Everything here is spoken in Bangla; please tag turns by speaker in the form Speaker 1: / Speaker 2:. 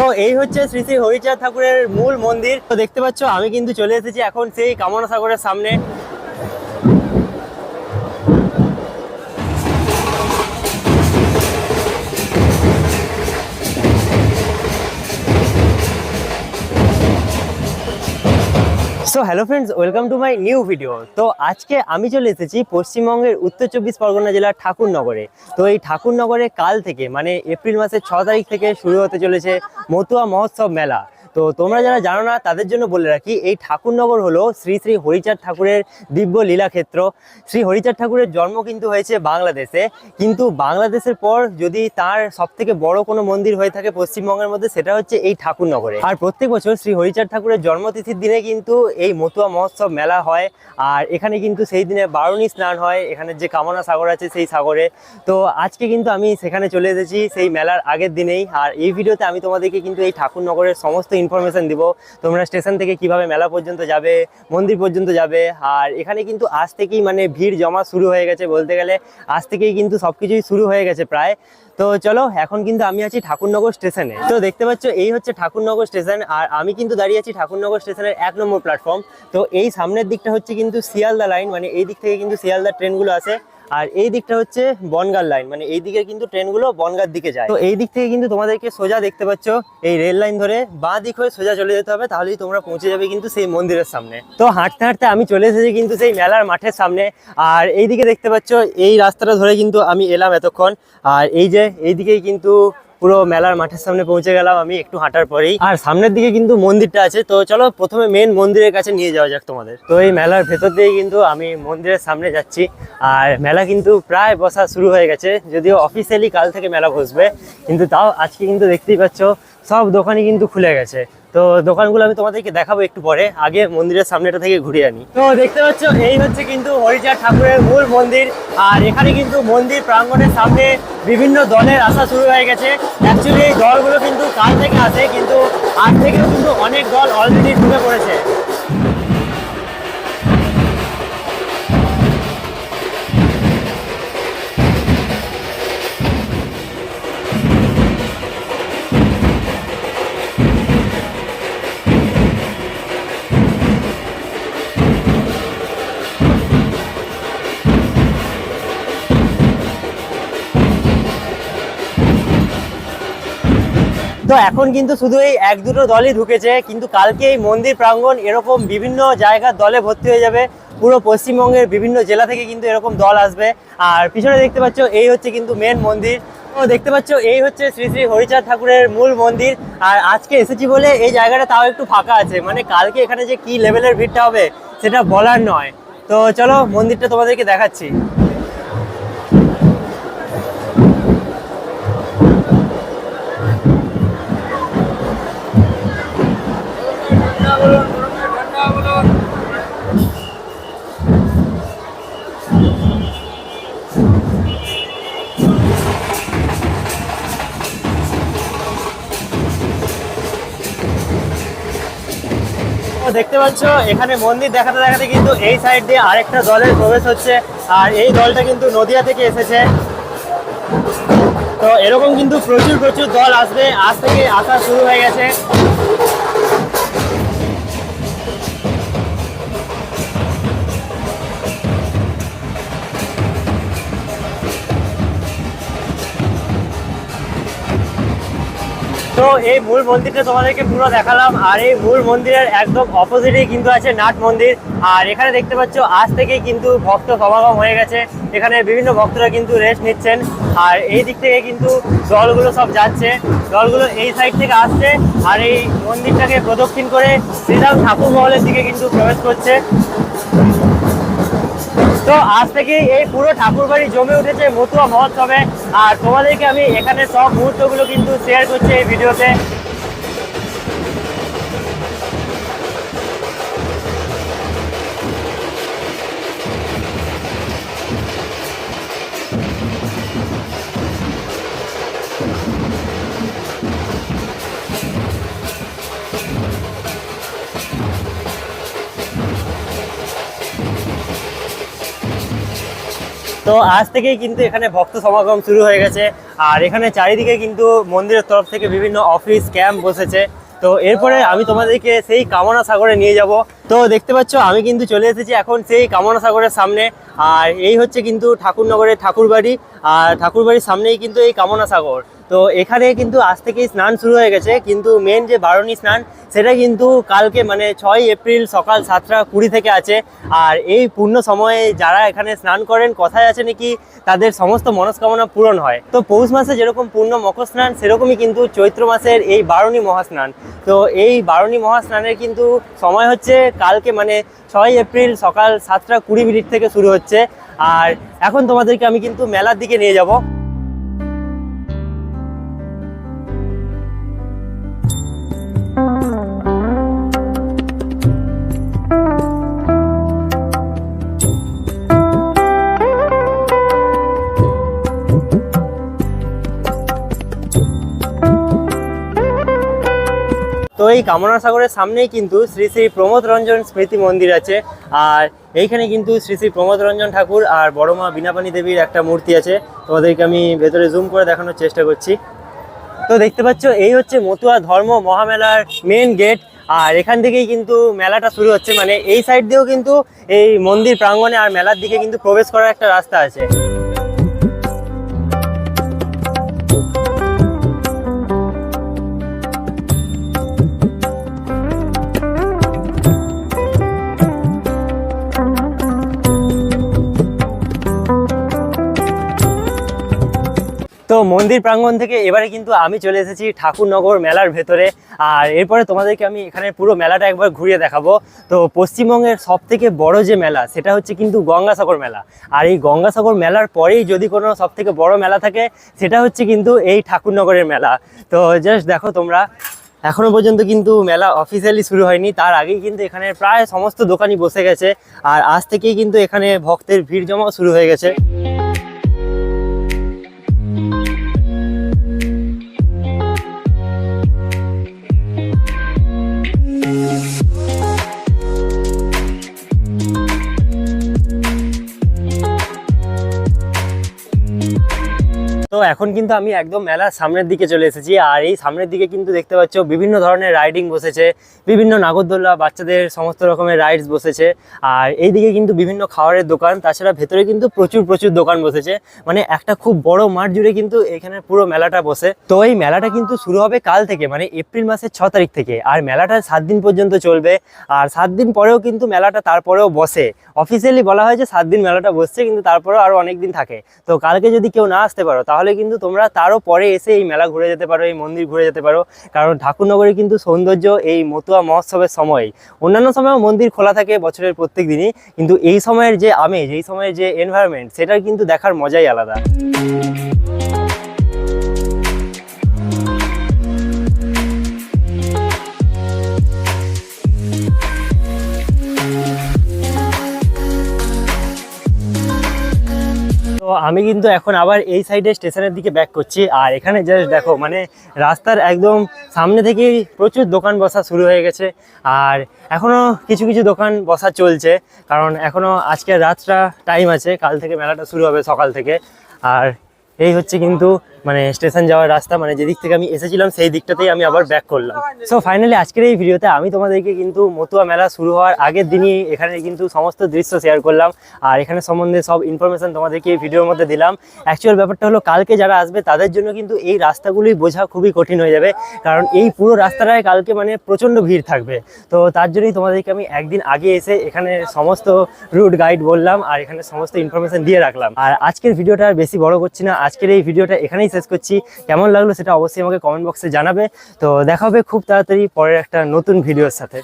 Speaker 1: তো এই হচ্ছে শ্রী শ্রী হরিচাঁদ ঠাকুরের মূল মন্দির। তো দেখতে পাচ্ছ, আমি কিন্তু চলে এসেছি এখন সেই কামনা সাগরের সামনে। So hello friends welcome to my new video তো আজকে আমি চলে এসেছি পশ্চিমবঙ্গের উত্তর চব্বিশ পরগনা জেলার ঠাকুরনগরে। তো এই ঠাকুরনগরে কাল থেকে মানে এপ্রিল মাসের ছ তারিখ থেকে শুরু হতে চলেছে মতুয়া মহোৎসব মেলা। তো তোমরা যারা জানো না, তাদের জন্য বলে রাখি, এই ঠাকুরনগর হলো শ্রী শ্রী হরিচাঁদ ঠাকুরের দিব্য লীলাক্ষেত্র। শ্রী হরিচাঁদ ঠাকুরের জন্ম কিন্তু হয়েছে বাংলাদেশে, কিন্তু বাংলাদেশের পর যদি তার সব থেকে বড় কোনো মন্দির হয়ে থাকে পশ্চিমবঙ্গের মধ্যে, সেটা হচ্ছে এই ঠাকুরনগরে। আর প্রত্যেক বছর শ্রী হরিচাঁদ ঠাকুরের জন্মতিথির দিনে কিন্তু এই মতুয়া মহোৎসব মেলা হয়, আর এখানে কিন্তু সেই দিনে বারুণী স্নান হয়, এখানে যে কামনা সাগর আছে সেই সাগরে। তো আজকে কিন্তু আমি সেখানে চলে এসেছি সেই মেলার আগের দিনেই, আর এই ভিডিওতে আমি তোমাদেরকে কিন্তু এই ঠাকুরনগরের সমস্ত ইনফরমেশন দিব। তোমরা স্টেশন থেকে কীভাবে মেলা পর্যন্ত যাবে, মন্দির পর্যন্ত যাবে, আর এখানে কিন্তু আজ থেকেই মানে ভিড় জমা শুরু হয়ে গেছে বলতে গেলে। আজ থেকেই কিন্তু সব কিছুই শুরু হয়ে গেছে প্রায়। তো চলো, এখন কিন্তু আমি আছি ঠাকুরনগর স্টেশনে। তো দেখতে পাচ্ছ, এই হচ্ছে ঠাকুরনগর স্টেশন, আর আমি কিন্তু দাঁড়িয়ে আছি ঠাকুরনগর স্টেশনের এক নম্বর প্ল্যাটফর্ম তো এই সামনের দিকটা হচ্ছে কিন্তু শিয়ালদা লাইন মানে এই দিক থেকে কিন্তু শিয়ালদা ট্রেনগুলো আসে। আর এই দিকটা হচ্ছে বনগার লাইন মানে এই দিকে কিন্তু ট্রেনগুলো বনগার দিকে যায়। তো এই দিক থেকে কিন্তু তোমাদেরকে সোজা দেখতে পাচ্ছ, এই রেল লাইন ধরে বাঁ দিক হয়ে সোজা চলে যেতে হবে, তাহলেই তোমরা পৌঁছে যাবে কিন্তু সেই মন্দিরের সামনে। তো হাঁটতে হাঁটতে আমি চলে এসেছি কিন্তু সেই মেলার মাঠের সামনে। আর এই দিকে দেখতে পাচ্ছ, এই রাস্তাটা ধরে কিন্তু আমি এলাম এতক্ষণ। আর এই যে এই দিকেই কিন্তু পুরো মেলার মাঠের সামনে পৌঁছে গেলাম আমি, একটু হাঁটার পরেই। আর সামনের দিকে কিন্তু মন্দিরটা আছে, তো চলো প্রথমে মেন মন্দিরের কাছে নিয়ে যাওয়া যাক তোমাদের। তো এই মেলার ভেতর দিয়ে কিন্তু আমি মন্দিরের সামনে যাচ্ছি। আর মেলা কিন্তু প্রায় বসা শুরু হয়ে গেছে, যদিও অফিসিয়ালি কাল থেকে মেলা বসবে, কিন্তু তাও আজকে কিন্তু দেখতেই পাচ্ছ সব দোকানই কিন্তু খুলে গেছে। তো দোকানগুলো আমি তোমাদেরকে দেখাবো একটু পরে। আগে মন্দিরের সামনেটা থেকে ঘুরে আনি। তো দেখতে পাচ্ছ, এই হচ্ছে কিন্তু হরিচার ঠাকুরের মূল মন্দির। আর এখানে কিন্তু মন্দির প্রাঙ্গণের সামনে বিভিন্ন দলের আসা শুরু হয়ে গেছে। অ্যাকচুয়ালি এই দলগুলো কিন্তু কাল থেকে আসে, কিন্তু আজ থেকেও কিন্তু অনেক দল অলরেডি ঢুকে পড়েছে। তো এখন কিন্তু শুধু এই এক দুটো দলই ঢুকেছে, কিন্তু কালকে এই মন্দির প্রাঙ্গণ এরকম বিভিন্ন জায়গার দলে ভর্তি হয়ে যাবে। পুরো পশ্চিমবঙ্গের বিভিন্ন জেলা থেকে কিন্তু এরকম দল আসবে। আর পিছনে দেখতে পাচ্ছ, এই হচ্ছে কিন্তু মেন মন্দির। তো দেখতে পাচ্ছ, এই হচ্ছে শ্রী শ্রী হরিচাঁদ ঠাকুরের মূল মন্দির। আর আজকে এসেছি বলে এই জায়গাটা তাও একটু ফাঁকা আছে। মানে কালকে এখানে যে কি লেভেলের ভিড়টা হবে, সেটা বলার নয়। তো চলো মন্দিরটা তোমাদেরকে দেখাচ্ছি। তো দেখতে পাচ্ছ, এখানে মন্দির দেখাতে দেখাতে কিন্তু এই সাইড দিয়ে আরেকটা দলের প্রবেশ হচ্ছে। আর এই দলটা কিন্তু নদিয়া থেকে এসেছে। তো এরকম কিন্তু প্রচুর প্রচুর দল আসবে। আজ থেকে আসা শুরু হয়ে গেছে। তো এই মূল মন্দিরটা তোমাদেরকে পুরো দেখালাম, আর এই মূল মন্দিরের একদম অপোজিটেই কিন্তু আছে নাট মন্দির। আর এখানে দেখতে পাচ্ছ, আজ থেকে কিন্তু ভক্ত সমাগম হয়ে গেছে। এখানে বিভিন্ন ভক্তরা কিন্তু রেস্ট নিচ্ছেন। আর এই দিক থেকে কিন্তু দলগুলো সব যাচ্ছে। দলগুলো এই সাইড থেকে আসছে, আর এই মন্দিরটাকে প্রদক্ষিণ করে শ্রীরাম ঠাকুর মহলের দিকে কিন্তু প্রবেশ করছে। তো আজ থেকে এই পুরো ঠাকুর বাড়ি জমে উঠেছে মতুয়া মহোৎসবে। আর তোমাদেরকে আমি এখানে সব মুহূর্তগুলো কিন্তু শেয়ার করছি এই ভিডিওতে। তো আজ থেকেই কিন্তু এখানে ভক্ত সমাগম শুরু হয়ে গেছে। আর এখানে চারিদিকে কিন্তু মন্দিরের তরফ থেকে বিভিন্ন অফিস, ক্যাম্প বসেছে। তো এরপরে আমি তোমাদেরকে সেই কামনা সাগরে নিয়ে যাব। তো দেখতে পাচ্ছ, আমি কিন্তু চলে এসেছি এখন সেই কামনা সাগরের সামনে। আর এই হচ্ছে কিন্তু ঠাকুরনগরের ঠাকুরবাড়ি। আর ঠাকুরবাড়ির সামনেই কিন্তু এই কামনা সাগর। তো এখানে কিন্তু আজ থেকেই স্নান শুরু হয়ে গেছে, কিন্তু মেন যে বারণী স্নান, সেটা কিন্তু কালকে মানে ছয় এপ্রিল সকাল সাতটা কুড়ি থেকে আছে। আর এই পূর্ণ সময়ে যারা এখানে স্নান করেন, কথায় আছে নাকি তাদের সমস্ত মনস্কামনা পূরণ হয়। তো পৌষ মাসে যেরকম পূর্ণ মকর স্নান, সেরকমই কিন্তু চৈত্র মাসের এই বারণী মহাস্নান। তো এই বারণী মহাস্নানের কিন্তু সময় হচ্ছে কালকে মানে ছয় এপ্রিল সকাল সাতটা কুড়ি মিনিট থেকে শুরু হচ্ছে। আর এখন তোমাদেরকে আমি কিন্তু মেলার দিকে নিয়ে যাব। এই কামনা সাগরের সামনেই কিন্তু শ্রী শ্রী প্রমোদ রঞ্জন স্মৃতি মন্দির আছে। আর এইখানে কিন্তু শ্রী শ্রী প্রমোদ রঞ্জন ঠাকুর আর বড় মা বীণাপানি দেবীর একটা মূর্তি আছে। তোমাদেরকে আমি ভেতরে জুম করে দেখানোর চেষ্টা করছি। তো দেখতে পাচ্ছ, এই হচ্ছে মতুয়া ধর্ম মহামেলার মেন গেট আর এখান থেকেই কিন্তু মেলাটা শুরু হচ্ছে। মানে এই সাইড দিয়েও কিন্তু এই মন্দির প্রাঙ্গণে আর মেলার দিকে কিন্তু প্রবেশ করার একটা রাস্তা আছে। তো মন্দির প্রাঙ্গণ থেকে এবারে কিন্তু আমি চলে এসেছি ঠাকুরনগর মেলার ভেতরে। আর এরপরে তোমাদেরকে আমি এখানে পুরো মেলাটা একবার ঘুরিয়ে দেখাবো। তো পশ্চিমবঙ্গের সব থেকে বড় যে মেলা, সেটা হচ্ছে কিন্তু গঙ্গাসাগর মেলা। আর এই গঙ্গাসাগর মেলার পরেই যদি কোনো সব থেকে বড় মেলা থাকে, সেটা হচ্ছে কিন্তু এই ঠাকুরনগরের মেলা। তো জাস্ট দেখো তোমরা, এখনও পর্যন্ত কিন্তু মেলা অফিসিয়ালি শুরু হয়নি। তার আগেই কিন্তু এখানে প্রায় সমস্ত দোকানই বসে গেছে। আর আজ থেকেই কিন্তু এখানে ভক্তের ভিড় জমাও শুরু হয়ে গেছে। এখন কিন্তু আমি একদম মেলার সামনের দিকে চলে এসেছি। আর এই সামনের দিকে কিন্তু দেখতে পাচ্ছ বিভিন্ন ধরনের রাইডিং বসেছে, বিভিন্ন নাগরদোল্লা বাচ্চাদের সমস্ত রকমের রাইডস বসেছে। আর এই দিকে কিন্তু বিভিন্ন খাবারের দোকান, তাছাড়া ভেতরে কিন্তু প্রচুর প্রচুর দোকান বসেছে। মানে একটা খুব বড় মাঠ জুড়ে কিন্তু এখানে পুরো মেলাটা বসে। তো এই মেলাটা কিন্তু শুরু হবে কাল থেকে মানে এপ্রিল মাসের ছ তারিখ থেকে। আর মেলাটা সাত দিন পর্যন্ত চলবে। আর সাত দিন পরেও কিন্তু মেলাটা তারপরেও বসে। অফিসিয়ালি বলা হয় যে সাত দিন মেলাটা বসছে, কিন্তু তারপরেও আরও অনেক দিন থাকে। তো কালকে যদি কেউ না আসতে পারো, তাহলে কিন্তু তোমরা তারও পরে এসে এই মেলা ঘুরে যেতে পারো, এই মন্দির ঘুরে যেতে পারো। কারণ ঠাকুরনগরে কিন্তু সৌন্দর্য এই মতুয়া মহোৎসবের সময়। অন্যান্য সময়ও মন্দির খোলা থাকে বছরের প্রত্যেক দিনই, কিন্তু এই সময়ের যে আমেজ, এই সময়ের যে এনভায়রনমেন্ট সেটার কিন্তু দেখার মজাই আলাদা। আমি কিন্তু এখন আবার এই সাইডে স্টেশনের দিকে ব্যাক করছি। আর এখানে জাস্ট দেখো মানে রাস্তার একদম সামনে থেকেই প্রচুর দোকান বসা শুরু হয়ে গেছে। আর এখনও কিছু কিছু দোকান বসা চলছে। কারণ এখনও আজকে রাতটা টাইম আছে, কাল থেকে মেলাটা শুরু হবে সকাল থেকে। আর এই হচ্ছে কিন্তু মানে স্টেশন যাওয়ার রাস্তা মানে যেদিক থেকে আমি এসেছিলাম, সেই দিকটাতেই আমি আবার ব্যাক করলাম। সো ফাইনালি আজকের এই ভিডিওতে আমি তোমাদেরকে কিন্তু মতুয়া মেলা শুরু হওয়ার আগের দিনই এখানে কিন্তু সমস্ত দৃশ্য শেয়ার করলাম। আর এখানে সম্বন্ধে সব ইনফরমেশান তোমাদেরকে এই ভিডিওর মধ্যে দিলাম। অ্যাকচুয়াল ব্যাপারটা হলো, কালকে যারা আসবে, তাদের জন্য কিন্তু এই রাস্তাগুলি বোঝা খুবই কঠিন হয়ে যাবে। কারণ এই পুরো রাস্তাটায় কালকে মানে প্রচণ্ড ভিড় থাকবে। তো তার জন্যই তোমাদেরকে আমি একদিন আগে এসে এখানে সমস্ত রুট গাইড বললাম, আর এখানে সমস্ত ইনফরমেশান দিয়ে রাখলাম। আর আজকের ভিডিওটা আর বেশি বড় করছি না। আজকের এই ভিডিওটা এখানেই শেষ করছি। কেমন লাগল সেটা অবশ্যই আমাকে কমেন্ট বক্সে জানাবে। তো দেখা হবে খুব তাড়াতাড়ি পরের একটা নতুন ভিডিওর সাথে।